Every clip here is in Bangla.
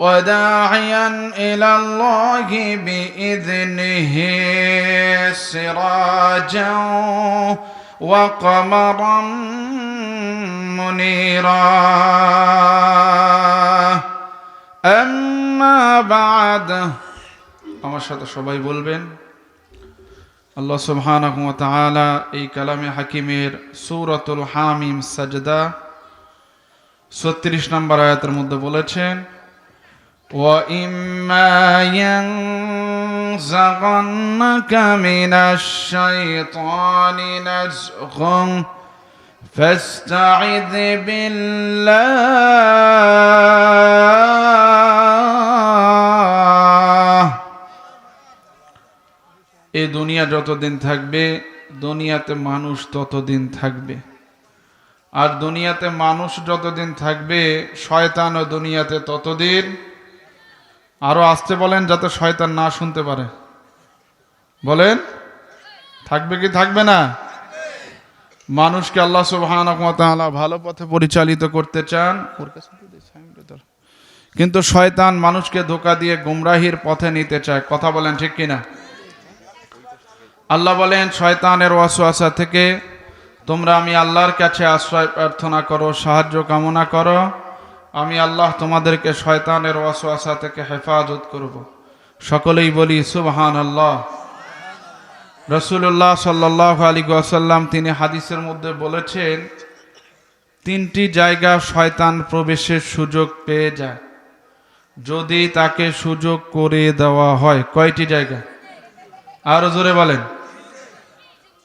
وداعيا إلى الله بإذنه سراجا وقمرا منيرا أما بعد আমার সাথে সবাই বলবেন আল্লাহ সুবহানাহু ওয়া তাআলা এই কালামে হাকিমের সূরাতুল হামিম সাজদা 36 নম্বর আয়াতের মধ্যে বলেছেন وَإِمَّا يَنزَغَنَّكَ مِنَ الشَّيْطَانِ نَزْغٌ فَاسْتَعِذْ بِاللَّهِ এই দুনিয়া যতদিন থাকবে দুনিয়াতে মানুষ ততদিন থাকবে আর দুনিয়াতে মানুষ যতদিন থাকবে শয়তান ও দুনিয়াতে ততদিন আরও আসতে বলেন যাতে শয়তান না শুনতে পারে। বলেন, থাকবে কি থাকবে না? মানুষকে আল্লাহ ওয়া ভালো পথে পরিচালিত করতে চান। ওর কাছে। কিন্তু শয়তান মানুষকে ধোকা দিয়ে গুমরাহির পথে নিতে চায়। কথা বলেন ঠিক কিনা? আল্লাহ বলেন, শয়তানের ওয়াসওয়াসা থেকে তোমরা আমি আল্লাহর কাছে আশ্রয় প্রার্থনা করো, সাহায্য কামনা করো। আমি আল্লাহ তোমাদেরকে শয়তানের ওয়াসওয়াসা থেকে হেফাজত করব। সকলেই বলি সুবহান আল্লাহ রসুল্লাহ সাল্লাহ আলী ওয়াসাল্লাম তিনি হাদিসের মধ্যে বলেছেন, তিনটি জায়গা শয়তান প্রবেশের সুযোগ পেয়ে যায়। যদি তাকে সুযোগ করে দেওয়া হয়, কয়টি জায়গা? আরও জোরে বলেন।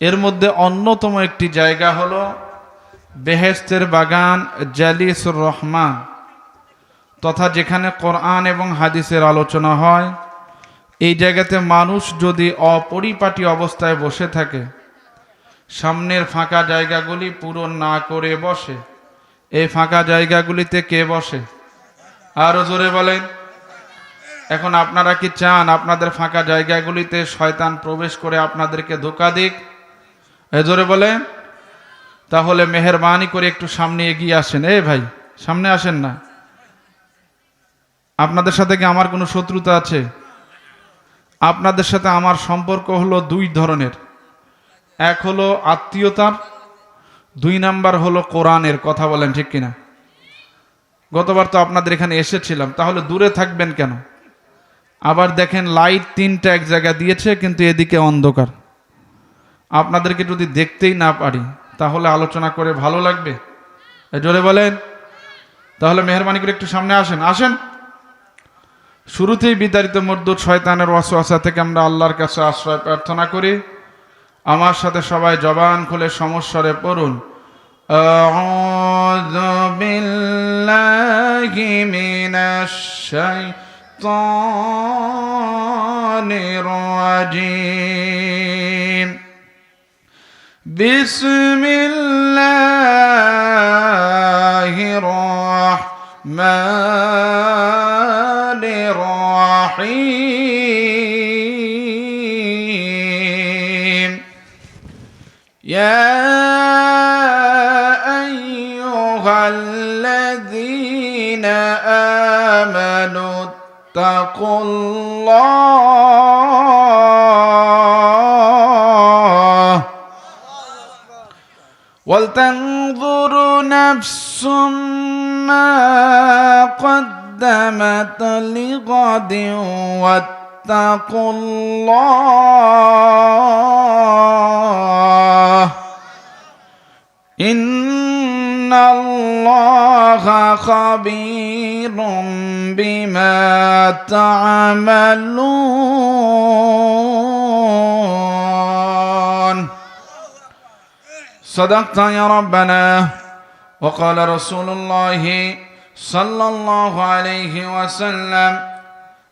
এর মধ্যে অন্যতম একটি জায়গা হলো বেহেস্তের বাগান জালিসুর রহমান। তথা যেখানে কোরআন এবং হাদিসের আলোচনা হয়, এই জায়গাতে মানুষ যদি অপরিপাটি অবস্থায় বসে থাকে, সামনের ফাঁকা জায়গাগুলি পূরণ না করে বসে, এই ফাঁকা জায়গাগুলিতে কে বসে? আরও জোরে বলেন। এখন আপনারা কি চান আপনাদের ফাঁকা জায়গাগুলিতে শয়তান প্রবেশ করে আপনাদেরকে ধোকা দিক? এ জোরে বলেন। তাহলে মেহরবানি করে একটু সামনে এগিয়ে আসেন। এ ভাই, সামনে আসেন না। আপনাদের সাথে কি আমার কোনো শত্রুতা আছে? আপনাদের সাথে আমার সম্পর্ক হলো দুই ধরনের। এক হলো আত্মীয়তার, দুই নাম্বার হলো কোরআনের, কথা বলেন ঠিক কিনা? গতবার তো আপনাদের এখানে এসেছিলাম, তাহলে দূরে থাকবেন কেন? আবার দেখেন লাইট তিনটা এক জায়গা দিয়েছে, কিন্তু এদিকে অন্ধকার। আপনাদেরকে যদি দেখতেই না পারি, তাহলে আলোচনা করে ভালো লাগবে। জোরে বলেন। তাহলে মেহরবানি করে একটু সামনে আসেন। আসেন। শুরুতেই বিতাড়িত মর্দুদ শয়তানের ওয়াসওয়াসা থেকে আমরা আল্লাহর কাছে আশ্রয় প্রার্থনা করি আমার সাথে সবাই জবান খুলে সমস্বরে পড়ুন أعوذ بالله من الشيطان الرجيم بسم الله الرحمن الرحيم يا أيها الذين آمنوا اتقوا الله ولتنظر نفس ما قدمت لغد واتقوا الله إن الله خبير بما تعملون. صدقت يا ربنا. وقال رسول الله صلى الله عليه وسلم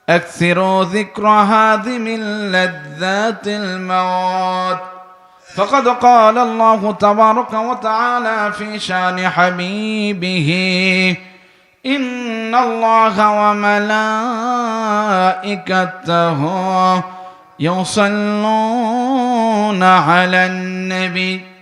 أكثروا ذكر هادم لذات الموت. فقد قال الله تبارك وتعالى في شان حبيبه إن الله وملائكته يصلون على النبي.